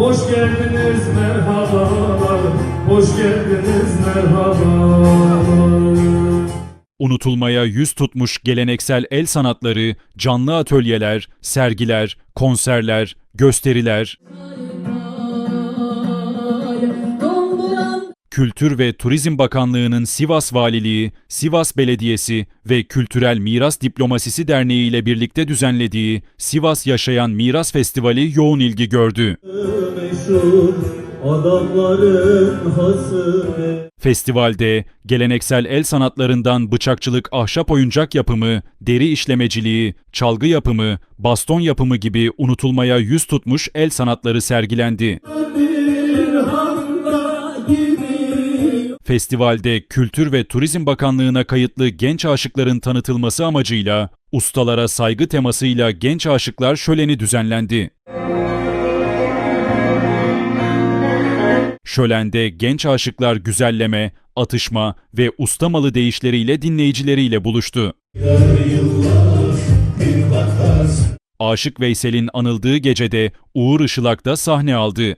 Hoş geldiniz merhabalar, hoş geldiniz merhabalar. Unutulmaya yüz tutmuş geleneksel el sanatları, canlı atölyeler, sergiler, konserler, gösteriler, Kültür ve Turizm Bakanlığı'nın Sivas Valiliği, Sivas Belediyesi ve Kültürel Miras Diplomasisi Derneği ile birlikte düzenlediği Sivas Yaşayan Miras Festivali yoğun ilgi gördü. Meşhur adamların hası Festivalde geleneksel el sanatlarından bıçakçılık, ahşap oyuncak yapımı, deri işlemeciliği, çalgı yapımı, baston yapımı gibi unutulmaya yüz tutmuş el sanatları sergilendi. Festivalde Kültür ve Turizm Bakanlığı'na kayıtlı genç aşıkların tanıtılması amacıyla ustalara saygı temasıyla genç aşıklar şöleni düzenlendi. Şölende genç aşıklar güzelleme, atışma ve ustamalı deyişleriyle dinleyicileriyle buluştu. Aşık Veysel'in anıldığı gecede Uğur Işılak da sahne aldı.